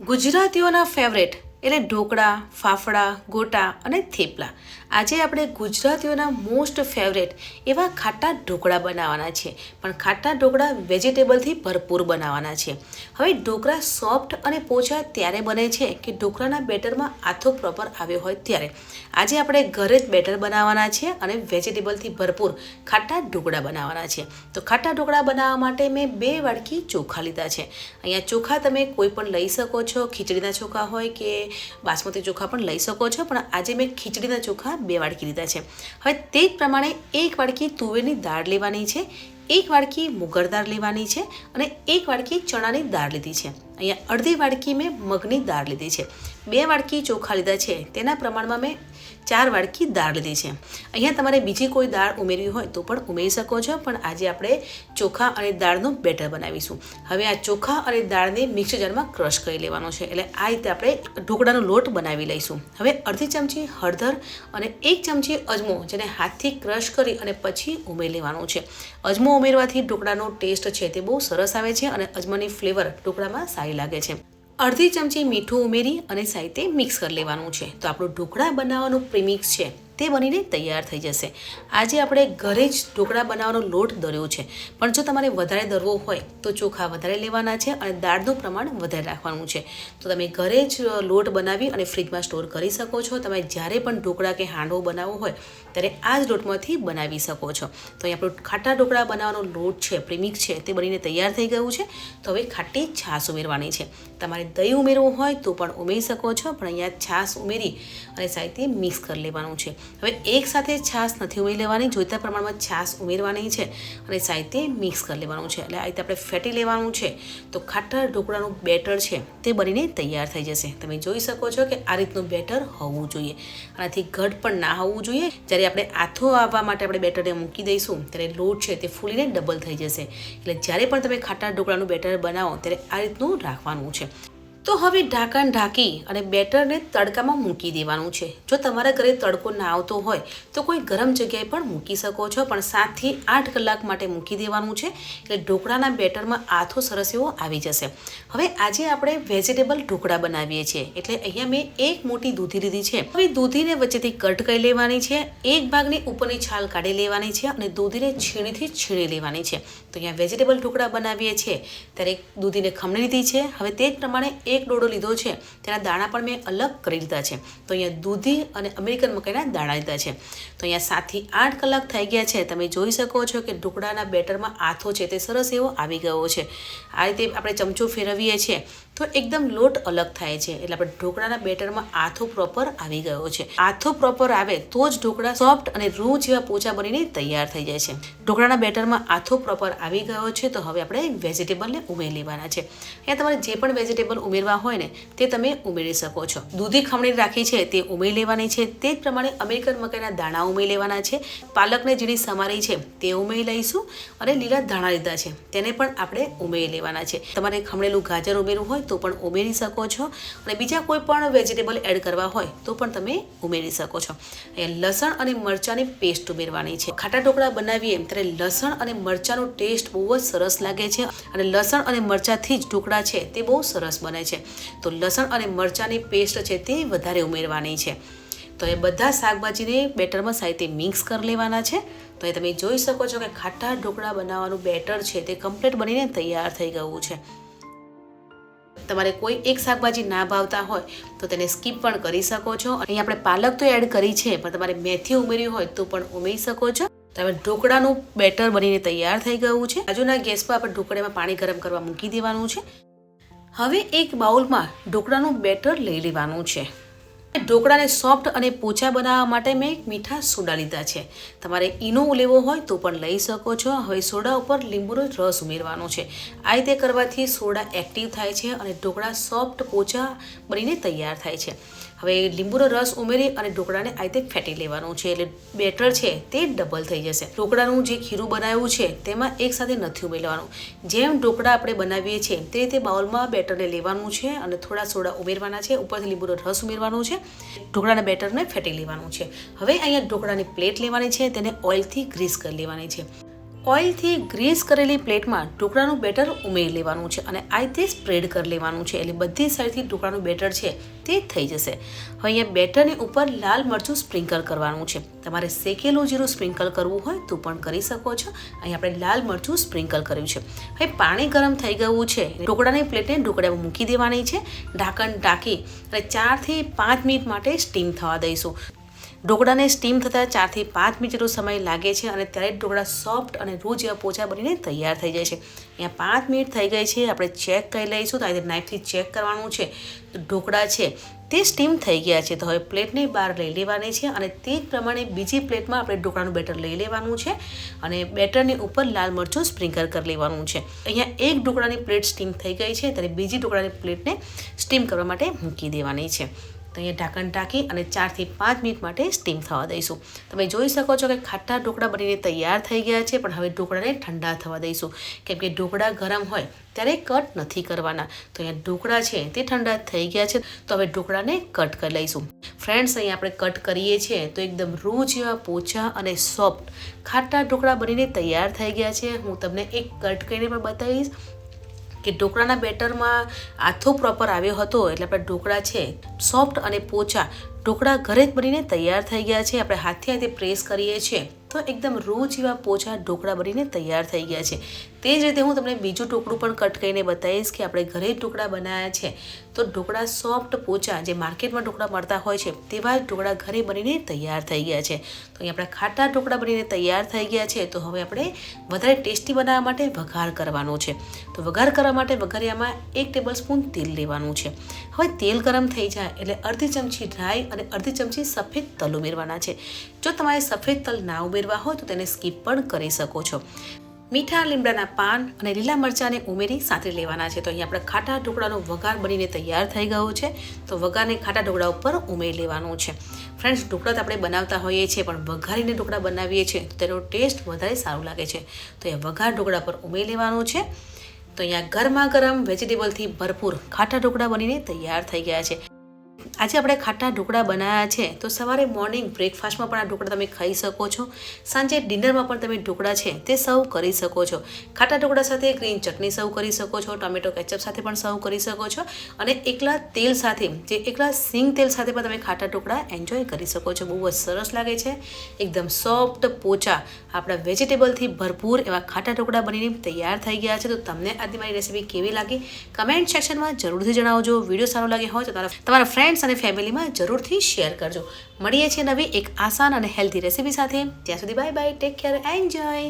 ગુજરાતીઓના favourite એટલે ઢોકળા ફાફડા ગોટા અને થેપલા. આજે આપણે ગુજરાતીઓના મોસ્ટ ફેવરેટ એવા ખાટા ઢોકળા બનાવવાના છે. પણ ખાટા ઢોકળા વેજીટેબલથી ભરપૂર બનાવવાના છે. હવે ઢોકળા સોફ્ટ અને પોચા ત્યારે બને છે કે ઢોકળાના બેટરમાં આથો પ્રોપર આવ્યો હોય ત્યારે. આજે આપણે ઘરે જ બેટર બનાવવાના છે અને વેજીટેબલથી ભરપૂર ખાટા ઢોકળા બનાવવાના છે. તો ખાટા ઢોકળા બનાવવા માટે મેં બે વાડકી ચોખા લીધા છે. અહીંયા ચોખા તમે કોઈ પણ લઈ શકો છો. ખીચડીના ચોખા હોય કે બાસમતી ચોખા પણ લઈ શકો છો. પણ આજે મેં ખીચડીના ચોખા બે વાડકી લીધા છે. હવે તે જ પ્રમાણે એક વાડકી તુવેરની દાળ લેવાની છે, એક વાડકી મુગર દાળ લેવાની છે અને એક વાડકી ચણાની દાળ લીધી છે. અહીંયા અડધી વાડકી મેં મગની દાળ લીધી છે. બે વાડકી ચોખા લીધા છે. તેના પ્રમાણમાં મેં ચાર વાડકી દાળ લીધી છે. અહીંયા તમારે બીજી કોઈ દાળ ઉમેરવી હોય તો પણ ઉમેરી શકો છો, પણ આજે આપણે ચોખા અને દાળનું બેટર બનાવીશું. હવે આ ચોખા અને દાળને મિક્સર જારમાં ક્રશ કરી લેવાનો છે, એટલે આ રીતે આપણે ઢોકળાનો લોટ બનાવી લઈશું. હવે અડધી ચમચી હળદર અને એક ચમચી અજમો, જેને હાથથી ક્રશ કરી અને પછી ઉમેરી લેવાનો છે. અજમો ઉમેરવાથી ઢોકળાનો ટેસ્ટ છે તે બહુ સરસ આવે છે અને અજમાની ફ્લેવર ઢોકળામાં સારી લાગે છે. અડધી ચમચી મીઠું ઉમેરી અને સાઈતે મિક્સ કરી લેવાનું છે. તો આપણું ઢોકળા બનાવવાનું પ્રીમિક્સ છે. તે બનીને તૈયાર થઈ જશે. આજે આપણે ઘરે જ ઢોકળા બનાવવાનો લોટ દર્યો છે. પણ જો તમારે વધારે દરવો હોય, તો ચોખા વધારે લેવાના છે અને દાળનું પ્રમાણ વધારે રાખવાનું છે. તો તમે ઘરે જ લોટ બનાવી અને ફ્રીજમાં સ્ટોર કરી શકો છો. તમે જ્યારે પણ ઢોકળા કે હાંડવો બનાવવો હોય, ત્યારે આ જ લોટમાંથી બનાવી શકો છો. તો અહીં આપણું ખાટા ઢોકળા બનાવવાનો લોટ છે, પ્રેમિક છે, તે બનીને તૈયાર થઈ ગયું છે. તો હવે ખાટી છાશ ઉમેરવાની છે. તમારે દહીં ઉમેરવું હોય તો પણ ઉમેરી શકો છો, પણ અહીંયા છાશ ઉમેરી અને સાહિત્ય મિક્સ કરી લેવાનું છે. હવે એક સાથે છાશ નથી ઉમેરી લેવાની, જોઈતા પ્રમાણમાં છાશ ઉમેરવાની છે અને સાહિત્ય મિક્સ કરી લેવાનું છે. એટલે આ રીતે આપણે ફેટી લેવાનું છે. તો ખાટા ઢોકળાનું બેટર છે તે બનીને તૈયાર થઈ જશે. તમે જોઈ શકો છો કે આ રીતનું બેટર હોવું જોઈએ. આનાથી ઘટ પણ ના હોવું જોઈએ. જ્યારે આપણે આથો આવવા માટે આપણે બેટરને મૂકી દઈશું, ત્યારે લોટ છે તે ફૂલીને ડબલ થઈ જશે. એટલે જ્યારે પણ તમે ખાટા ઢોકળાનું બેટર બનાવો, ત્યારે આ રીતનું રાખવાનું છે. તો હવે ઢાંકણ ઢાંકી અને બેટરને તડકામાં મૂકી દેવાનું છે. જો તમારા ઘરે તડકો ના આવતો હોય, તો કોઈ ગરમ જગ્યાએ પણ મૂકી શકો છો, પણ સાતથી આઠ કલાક માટે મૂકી દેવાનું છે, એટલે ઢોકળાના બેટરમાં આથો સરસ એવો આવી જશે. હવે આજે આપણે વેજીટેબલ ઢોકળા બનાવીએ છીએ, એટલે અહીંયા મેં એક મોટી દૂધી લીધી છે. હવે દૂધીને વચ્ચેથી કટ કરી લેવાની છે, એક ભાગની ઉપરની છાલ કાઢી લેવાની છે અને દૂધીને છીણીથી છીણી લેવાની છે. તો અહીંયા વેજીટેબલ ઢોકળા બનાવીએ છીએ, ત્યારે દૂધીને ખમણી લીધી છે. હવે તે જ પ્રમાણે એક એક ડોડો લીધો છે, તેના દાણા પણ મેં અલગ કરી લીધા છે. તો અહીંયા દૂધી અને અમેરિકન મકાઈના દાણા લીધા છે. તો અહીંયા સાતથી આઠ કલાક થઈ ગયા છે. તમે જોઈ શકો છો કે ઢોકળાના બેટરમાં આથો છે, તે સરસ એવો આવી ગયો છે. આ રીતે આપણે ચમચો ફેરવીએ છીએ. તો એકદમ લોટ અલગ થાય છે. એટલે આપણે ઢોકળાના બેટરમાં આથો પ્રોપર આવી ગયો છે. આથો પ્રોપર આવે તો જ ઢોકળા સોફ્ટ અને રૂ જેવા પોચા બનીને તૈયાર થઈ જાય છે. ઢોકળાના બેટરમાં આથો પ્રોપર આવી ગયો છે તો હવે આપણે વેજીટેબલને ઉમેરી લેવાના છે. અહીંયા તમારે જે પણ વેજીટેબલ ઉમેરવા હોય ને તે તમે ઉમેરી શકો છો. દૂધી ખમણી રાખી છે તે ઉમેરી લેવાની છે. તે જ પ્રમાણે અમેરિકન મકાઈના દાણા ઉમેરી લેવાના છે. પાલકને જેની સમારી છે તે ઉમેરી લઈશું અને લીલા ધાણા લીધા છે. તેને પણ આપણે ઉમેરી લેવાના છે. તમારે ખમણેલું ગાજર ઉમેરવું હોય તો પણ ઉમેરી શકો છો. અને બીજા કોઈ પણ વેજીટેબલ એડ કરવા હોય તો પણ તમે ઉમેરી શકો છો. અહીંયા લસણ અને મરચાંની પેસ્ટ ઉમેરવાની છે. ખાટા ઢોકળા બનાવીએ ત્યારે લસણ અને મરચાંનો ટેસ્ટ બહુ જ સરસ લાગે છે અને લસણ અને મરચાંથી જ ઢોકળા છે તે બહુ સરસ બને છે. તો લસણ અને મરચાંની પેસ્ટ છે તે વધારે ઉમેરવાની છે. તો એ બધા શાકભાજીને બેટરમાં સાહિત્ય મિક્સ કરી લેવાના છે. તો એ તમે જોઈ શકો છો કે ખાટા ઢોકળા બનાવવાનું બેટર છે તે કમ્પ્લીટ બનીને તૈયાર થઈ ગયું છે. તમારે કોઈ એક શાકભાજી ના ભાવતા હોય, તો તેને સ્કીપ પણ કરી શકો છો. અહીં આપણે પાલક તો એડ કરી છે, પણ તમારે મેથી ઉમેરી હોય તો પણ ઉમેરી શકો છો. તમે ઢોકળાનું બેટર બનીને તૈયાર થઈ ગયું છે. બાજુના ગેસ પર આપણે ઢોકળામાં પાણી ગરમ કરવા મૂકી દેવાનું છે. હવે એક બાઉલમાં ઢોકળાનું બેટર લઈ લેવાનું છે. ઢોકળાને સોફ્ટ અને પોચા બનાવવા માટે મેં એક મીઠા સોડા લીધા છે. તમારે ઈનો લેવો હોય તો પણ લઈ શકો છો. હવે સોડા ઉપર લીંબુનો રસ ઉમેરવાનો છે. આ રીતે કરવાથી સોડા એક્ટિવ થાય છે અને ઢોકળા સોફ્ટ પોચા બનીને તૈયાર થાય છે. હવે લીંબુનો રસ ઉમેરી અને ઢોકળાને આ રીતે ફેટી લેવાનું છે. એટલે બેટર છે તે ડબલ થઈ જશે. ઢોકળાનું જે ખીરું બનાવ્યું છે તેમાં એકસાથે નથી ઉમેરવાનું. જેમ ઢોકળા આપણે બનાવીએ છીએ તે રીતે બાઉલમાં બેટરને લેવાનું છે અને થોડા સોડા ઉમેરવાના છે. ઉપરથી લીંબુનો રસ ઉમેરવાનો છે. ઢોકળાના બેટરને ફેટી લેવાનું છે. હવે અહીંયા ઢોકળાની પ્લેટ લેવાની છે. તેને ઓઇલથી ગ્રીસ કરી લેવાની છે. ઓઇલથી ગ્રીસ કરેલી પ્લેટમાં ઢોકળાનું બેટર ઉમેરી લેવાનું છે અને આ રીતે સ્પ્રેડ કરી લેવાનું છે. એટલે બધી સાઈડથી ઢોકળાનું બેટર છે તે થઈ જશે. હવે અહીંયા બેટરની ઉપર લાલ મરચું સ્પ્રિંકલ કરવાનું છે. તમારે શેકેલું જીરું સ્પ્રિંકલ કરવું હોય તો પણ કરી શકો છો. અહીં આપણે લાલ મરચું સ્પ્રિંકલ કર્યું છે. હવે પાણી ગરમ થઈ ગયું છે. ઢોકળાની પ્લેટને ઢોકળામાં મૂકી દેવાની છે. ઢાંકણ ઢાંકી અને ચારથી પાંચ મિનિટ માટે સ્ટીમ થવા દઈશું. ઢોકળાને સ્ટીમ થતાં ચારથી પાંચ મિનિટ જેટલો સમય લાગે છે અને ત્યારે ઢોકળા સોફ્ટ અને રૂ જેવા પોચા બનીને તૈયાર થઈ જાય છે. અહીંયા પાંચ મિનિટ થઈ ગઈ છે, આપણે ચેક કરી લઈશું તો આ રીતે નાઇફથી ચેક કરવાનું છે. ઢોકળા છે, તે સ્ટીમ થઈ ગયા છે, તો હવે પ્લેટને બહાર લઈ લેવાની છે અને તે જ પ્રમાણે બીજી પ્લેટમાં આપણે ઢોકળાનું બેટર લઈ લેવાનું છે અને બેટરની ઉપર લાલ મરચું સ્પ્રિંકલ કરી લેવાનું છે. અહીંયા એક ઢોકળાની પ્લેટ સ્ટીમ થઈ ગઈ છે, ત્યારે બીજી ઢોકળાની પ્લેટને સ્ટીમ કરવા માટે મૂકી દેવાની છે. તો અહીંયા ઢાંકણ ઢાંકી અને ચારથી પાંચ મિનિટ માટે સ્ટીમ થવા દઈશું. તમે જોઈ શકો છો કે ખાટા ઢોકળા બનીને તૈયાર થઈ ગયા છે, પણ હવે ઢોકળાને ઠંડા થવા દઈશું. કેમ કે ઢોકળા ગરમ હોય ત્યારે કટ નથી કરવાના. તો અહીંયા ઢોકળા છે તે ઠંડા થઈ ગયા છે, તો હવે ઢોકળાને કટ કરી લઈશું. ફ્રેન્ડ્સ, અહીંયા આપણે કટ કરીએ છીએ તો એકદમ રૂ જેવા પોચા અને સોફ્ટ ખાટા ઢોકળા બનીને તૈયાર થઈ ગયા છે. હું તમને એક કટ કરીને પણ બતાવીશ. કે ઢોકળાના બેટરમાં આથો પ્રોપર આવ્યો હતો એટલે આપણે ઢોકળા છે સોફ્ટ અને પોચા. ઢોકળા ઘરે જ બનીને તૈયાર થઈ ગયા છે. આપણે હાથે હાથે પ્રેસ કરીએ છીએ તો એકદમ રૂ જેવા પોચા ઢોકળા બનીને તૈયાર થઈ ગયા છે. તે જ રીતે હું તમને બીજું ટુકડું પણ કટ કરીને બતાવીશ કે આપણે ઘરે ટુકડા ઢોકળા બનાવ્યા છે. તો ઢોકળા સોફ્ટ પોચા, જે માર્કેટમાં ઢોકળા મળતા હોય છે, તેવા જ ઢોકળા ઘરે બનીને તૈયાર થઈ ગયા છે. તો અહીં આપણા ખાટા ઢોકળા બનીને તૈયાર થઈ ગયા છે. તો હવે આપણે વધારે ટેસ્ટી બનાવવા માટે વઘાર કરવાનો છે. તો વઘાર કરવા માટે વઘારિયામાં એક ટેબલ સ્પૂન તેલ લેવાનું છે. હવે તેલ ગરમ થઈ જાય એટલે અડધી ચમચી ડ્રાય અને અડધી ચમચી સફેદ તલ ઉમેરવાના છે. જો તમારે સફેદ તલ ના ઉમેરવા હોય તો તેને સ્કીપ પણ કરી શકો છો. મીઠા લીમડાના પાન અને લીલા મરચાંને ઉમેરી સાથે લેવાના છે. તો અહીંયા આપણે ખાટા ઢોકળાનો વઘાર બનીને તૈયાર થઈ ગયો છે. તો વઘારને ખાટા ઢોકળા ઉપર ઉમેરી લેવાનું છે. ફ્રેન્ડ્સ, ઢોકળા તો આપણે બનાવતા હોઈએ છીએ, પણ વઘારીને ઢોકળા બનાવીએ છીએ તો તેનો ટેસ્ટ વધારે સારું લાગે છે. તો એ વઘાર ઢોકળા પર ઉમેરી લેવાનું છે. તો અહીંયા ગરમા ગરમ વેજીટેબલથી ભરપૂર ખાટા ઢોકળા બનીને તૈયાર થઈ ગયા છે. આજે આપણે ખાટા ઢોકળા બનાવ્યા છે, તો સવારે મોર્નિંગ બ્રેકફાસ્ટમાં પણ આ ઢોકળા તમે ખાઈ શકો છો. સાંજે ડિનરમાં પણ તમે ઢોકળા છે તે સર્વ કરી શકો છો. ખાટા ઢોકળા સાથે ગ્રીન ચટણી સર્વ કરી શકો છો ટોમેટો કેચઅપ સાથે પણ સર્વ કરી શકો છો અને એકલા તેલ સાથે, જે એકલા સિંગ તેલ સાથે પણ તમે ખાટા ઢોકળા એન્જોય કરી શકો છો. બહુ જ સરસ લાગે છે. એકદમ સોફ્ટ પોચા આપણા વેજીટેબલથી ભરપૂર એવા ખાટા ઢોકળા બનીને તૈયાર થઈ ગયા છે. તો તમને આજની મારી રેસીપી કેવી લાગી? કમેન્ટ સેક્શનમાં જરૂરથી જણાવજો. વીડિયો સારો લાગે હોય તો તમારા તમારા ફ્રેન્ડ્સ અને ફેમિલીમાં જરૂરથી શેર કરજો. મળીએ છીએ નવી એક આસાન અને હેલ્ધી રેસીપી સાથે. ત્યાં સુધી bye bye take care enjoy